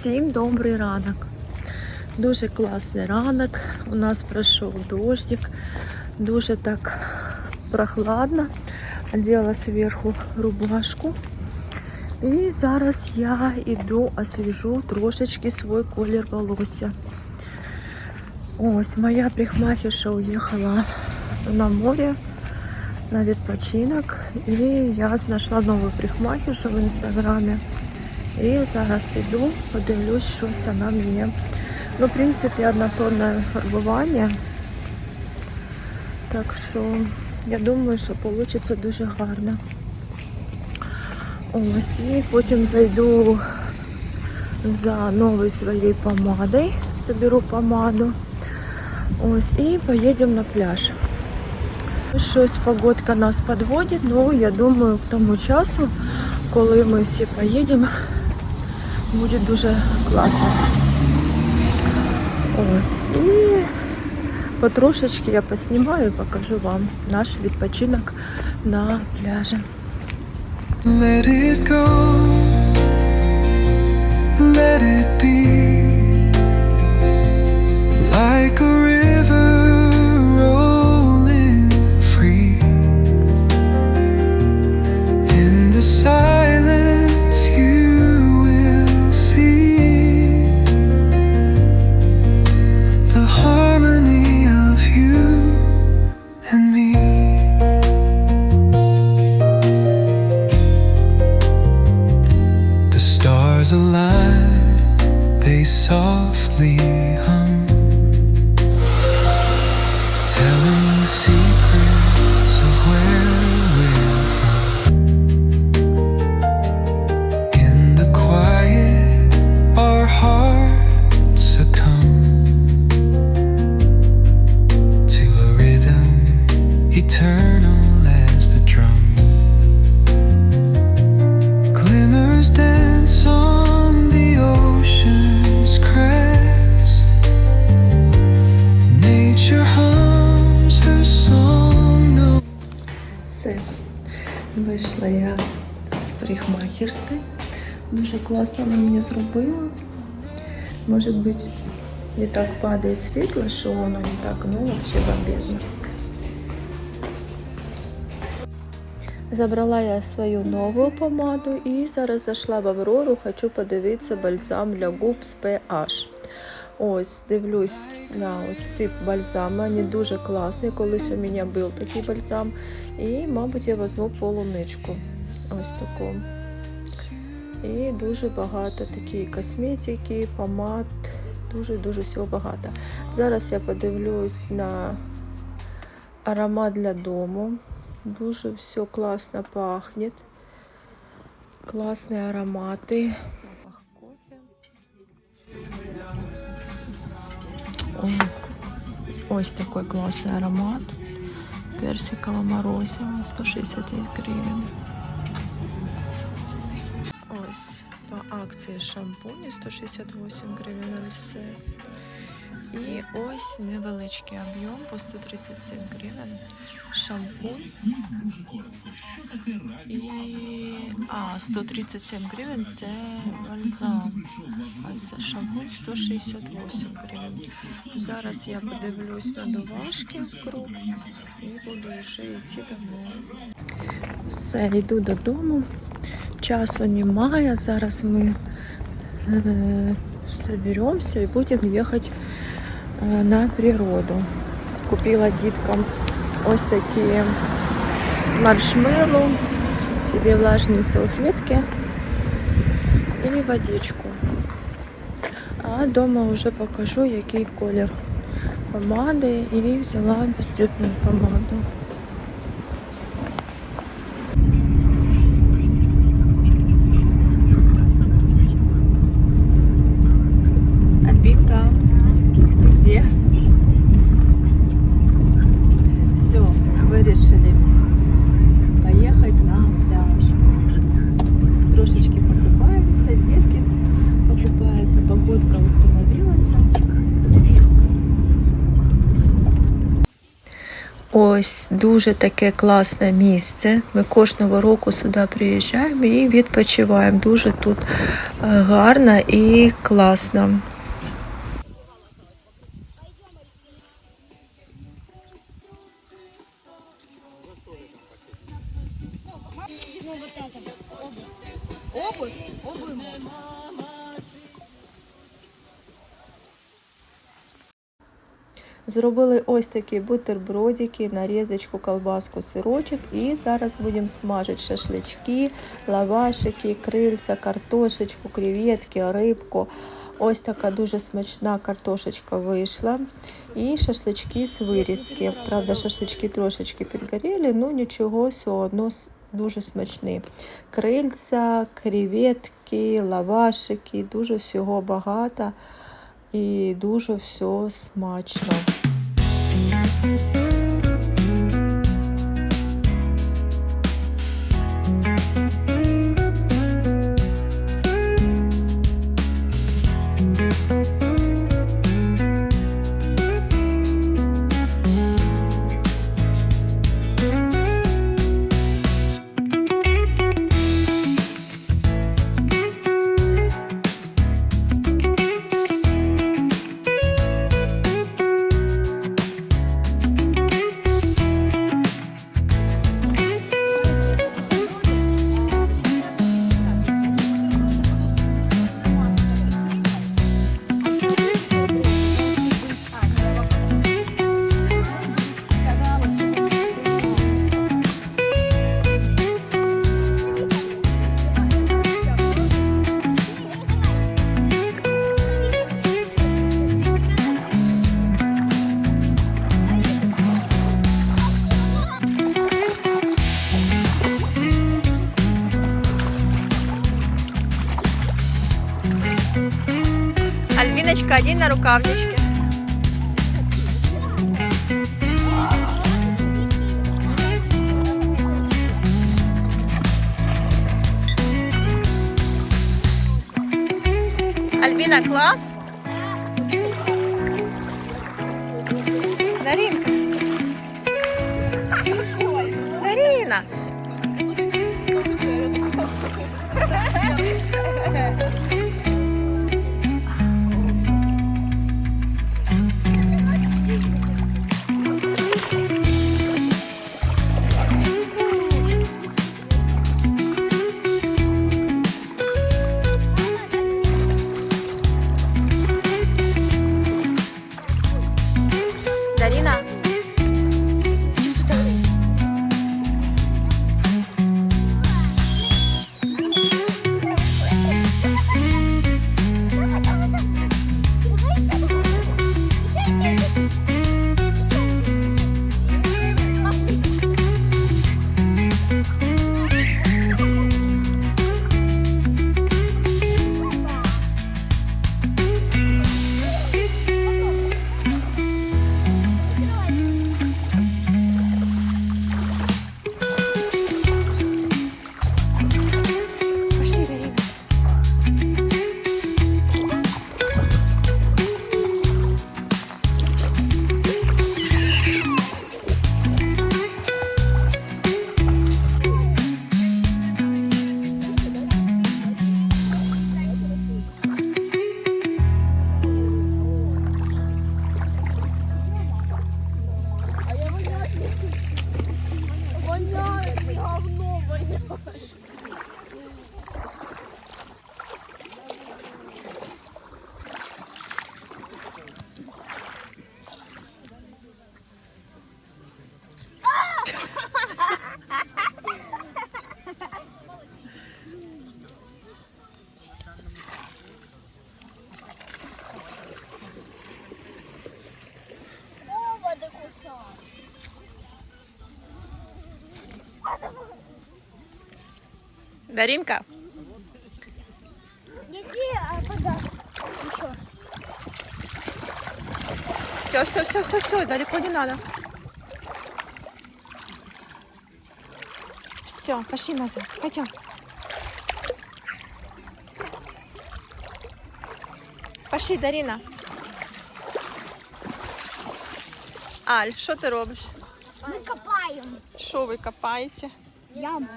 Всім добрий ранок. Дуже класний ранок. У нас пройшов дождик. Дуже так прохладно. Одела зверху рубашку. І зараз я йду освіжу трошечки свій колір волосся. Ось моя прихмахерша уїхала на море на відпочинок. І я знайшла нову прихмахершу в інстаграмі. І зараз іду, подивлюсь, щось вона мені. Ну, в принципі, однотонне фарбування. Так що я думаю, що вийде дуже гарно. Ось, і потім зайду за новою своєю помадою. Заберу помаду. Ось, і поїдемо на пляж. Щось погодка нас підводить, ну я думаю, к тому часу, коли ми всі поїдемо, буде дуже класно. Ось і потрошечки я поснімаю і покажу вам наш відпочинок на пляжі. Let it go, let it be a lie, they softly hum. З парикмахерської. Дуже класно вона мені зробила. Може бути, не так падає світло, що воно не так, ну взагалі бомбезно. Забрала я свою нову помаду і зараз зайшла в Аврору, хочу подивитися бальзам для губ з PH. Ось, дивлюсь на ось ці бальзами, вони дуже класні. Колись у мене був такий бальзам. І, мабуть, я візьму полуничку. Ось таку. І дуже багато такі косметики, помад, дуже-дуже всього багато. Зараз я подивлюсь на аромат для дому. Дуже все класно пахнет. Класні аромати. Запах кофе. Ось такой классный аромат. Персиково-морозиво, 169 гривен. По акції шампуні 168 гривень Ельсе. І ось невеличкий об'єм по 137 гривень. Шампунь. І... А, 137 гривень це бальзам. А це шампунь 168 гривень. Зараз я подивлюсь на доважки круг і буду вже йти домой. Все, йду додому. Часу немає. Зараз ми е, соберемося і будемо їхати е, на природу. Купила діткам ось такі маршмеллоу, собі влажні салфетки і водичку. А вдома вже покажу, який колір помади і взяла безцвітну помаду. Альбинка, где? Все, вы решили поехать на пляж. Трошечки покупаемся, детки покупаются, погодка установилась. Ось дуже таке класне місце. Ми кожного року сюди приїжджаємо і відпочиваємо. Дуже тут е, гарно і класно. Зробили ось такі бутербродики, нарізочку, колбаску, сирочок. І зараз будемо смажити шашлички, лавашики, крильця, картошечку, креветки, рибку. Ось така дуже смачна картошечка вийшла. І шашлички з вирізки. Правда, шашлички трошечки підгоріли, ну нічого, все одно дуже смачні. Крильця, креветки, лавашики, дуже всього багато і дуже все смачно. Альвиночка, одень на рукавнички. Альбина, класс? Даринка. Все, все, все, все, все, далеко не надо. Все, пошли назад. Пойдем. Пошли, Дарина. Аль, що ти робиш? Мы копаем Що ви копаєте? яму.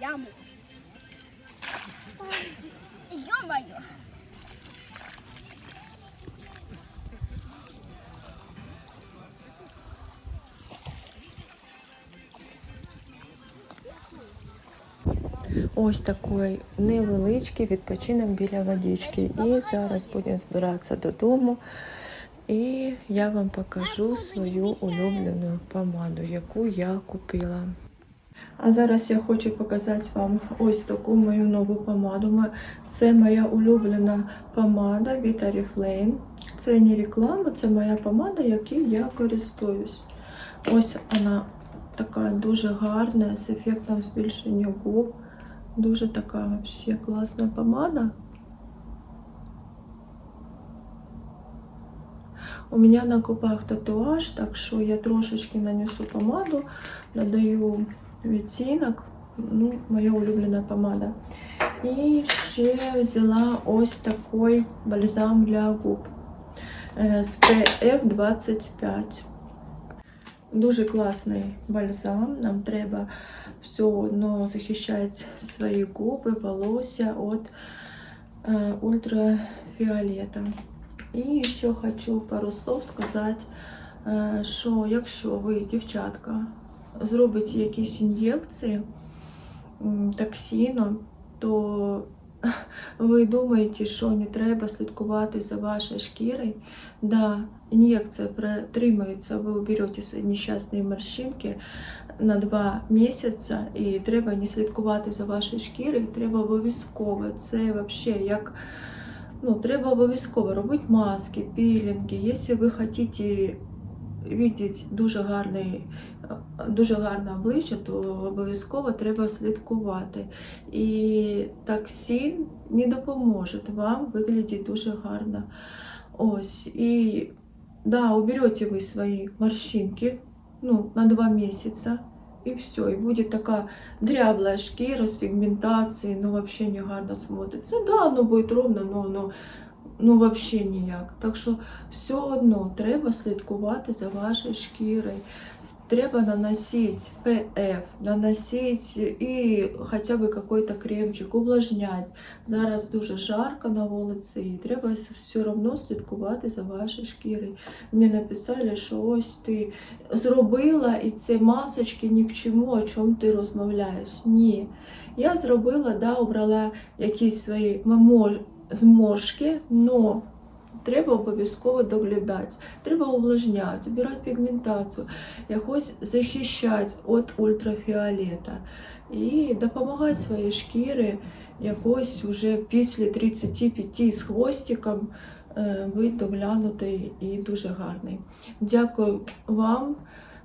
Яму. Ось такий невеличкий відпочинок біля водички. І зараз будемо збиратися додому. І я вам покажу свою улюблену помаду, яку я купила. А зараз я хочу показати вам ось таку мою нову помаду. Це моя улюблена помада від Oriflame. Це не реклама, це моя помада, якою я користуюсь. Ось вона така дуже гарна, з ефектом збільшення губ. Дуже така вообще класна помада. У меня на губах татуаж, так що я трошечки нанесу помаду, додаю відтінок. Ну, моя улюблена помада. І ще взяла ось такий бальзам для губ е, з PF 25. Дуже класний бальзам. Нам треба все одно захищати свої губи, волосся від е, ультрафіолета. І ще хочу пару слов сказати, е, що якщо ви, дівчатка, зробите якісь ін'єкції м, токсином, то ви думаєте, що не треба слідкувати за вашою шкірою. Да, ін'єкція протримується, ви уберете свої нещасні морщинки на два місяці, і треба не слідкувати за вашою шкірою, треба обов'язково. Це взагалі як ну, треба обов'язково робити маски, пілінги. Якщо ви хочете бачити дуже гарний, дуже гарне обличчя, то обов'язково треба слідкувати. І токсин не допоможе вам виглядати дуже гарно. Ось. І да, уберете вы свои морщинки ну, на два месяца, и все, И будет такая дряблая шкира с пигментацией, ну вообще не гарно смотрится. Да, оно будет ровно, но оно ну вообще ніяк. Так що все одно треба слідкувати за вашою шкірою. Треба наносити ПФ, наносити і хоча б якийсь кремчик, увлажняти. Зараз дуже жарко на вулиці, і треба все одно слідкувати за вашою шкірою. Мені написали, що ось ти зробила, і це масочки ні к чому, о чому ти розмовляєш. Ні. Я зробила, да, обрала якісь свої мемо- зморшки, но треба обов'язково доглядати. Треба увлажняти, обирати пігментацію, якось захищати від ультрафіолета і допомагати своїй шкірі якось уже після 35 з хвостиком е, бути доглянутий і дуже гарний. Дякую вам,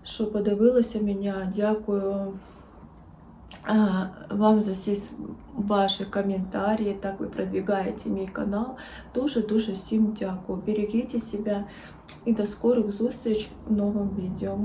що подивилися мене. Дякую вам за всі с- ваші коментарі. Так ви продвигаєте мій канал. Дуже-дуже всім дякую. Берегіть себе і до скорих зустріч в новому відео.